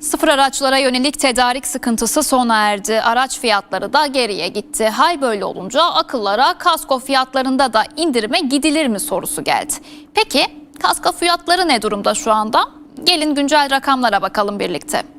Sıfır araçlara yönelik tedarik sıkıntısı sona erdi. Araç fiyatları da geriye gitti. Hal böyle olunca akıllara kasko fiyatlarında da indirime gidilir mi sorusu geldi. Peki kasko fiyatları ne durumda şu anda? Gelin güncel rakamlara bakalım birlikte.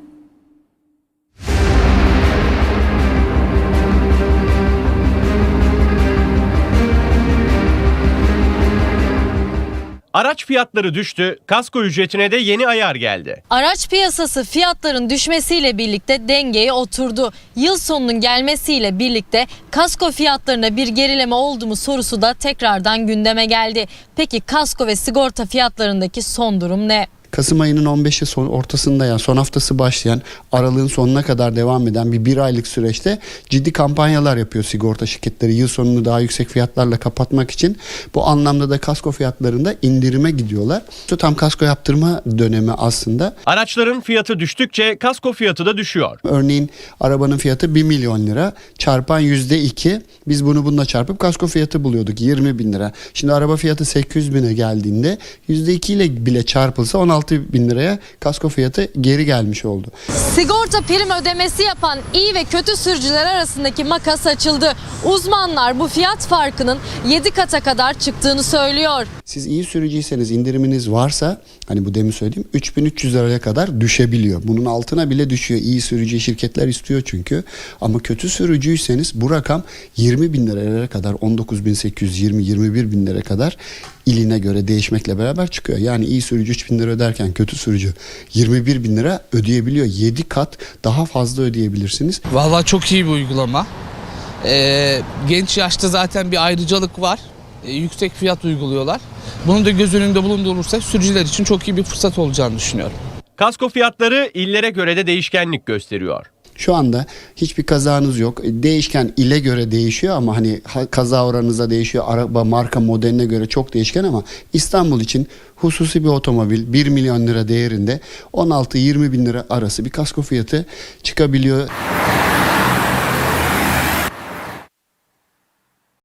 Araç fiyatları düştü, kasko ücretine de yeni ayar geldi. Araç piyasası fiyatların düşmesiyle birlikte dengeye oturdu. Yıl sonunun gelmesiyle birlikte kasko fiyatlarında bir gerileme oldu mu sorusu da tekrardan gündeme geldi. Peki kasko ve sigorta fiyatlarındaki son durum ne? Kasım ayının 15'i son ortasında yani son haftası başlayan aralığın sonuna kadar devam eden bir bir aylık süreçte ciddi kampanyalar yapıyor sigorta şirketleri yıl sonunu daha yüksek fiyatlarla kapatmak için. Bu anlamda da kasko fiyatlarında indirime gidiyorlar. Şu tam kasko yaptırma dönemi aslında. Araçların fiyatı düştükçe kasko fiyatı da düşüyor. Örneğin arabanın fiyatı 1 milyon lira çarpan yüzde iki biz bunu bununla çarpıp kasko fiyatı buluyorduk 20 bin lira. Şimdi araba fiyatı 800 bine geldiğinde yüzde iki ile bile çarpılsa 16 bin liraya kasko fiyatı geri gelmiş oldu. Sigorta prim ödemesi yapan iyi ve kötü sürücüler arasındaki makas açıldı. Uzmanlar bu fiyat farkının 7 kata kadar çıktığını söylüyor. Siz iyi sürücüyseniz indiriminiz varsa hani bu demin söylediğim 3300 liraya kadar düşebiliyor. Bunun altına bile düşüyor. İyi sürücü şirketler istiyor çünkü. Ama kötü sürücüyseniz bu rakam 20 bin liraya kadar 19.820 21 bin liraya kadar iline göre değişmekle beraber çıkıyor. Yani iyi sürücü 3 bin lira öderken kötü sürücü 21 bin lira ödeyebiliyor. 7 kat daha fazla ödeyebilirsiniz. Vallahi çok iyi bir uygulama. Ee, genç yaşta zaten bir ayrıcalık var. Ee, yüksek fiyat uyguluyorlar. Bunu da göz önünde bulundurursak sürücüler için çok iyi bir fırsat olacağını düşünüyorum. Kasko fiyatları illere göre de değişkenlik gösteriyor. Şu anda hiçbir kazanız yok. Değişken ile göre değişiyor ama hani ha- kaza oranınıza değişiyor. Araba marka modeline göre çok değişken ama İstanbul için hususi bir otomobil 1 milyon lira değerinde 16-20 bin lira arası bir kasko fiyatı çıkabiliyor.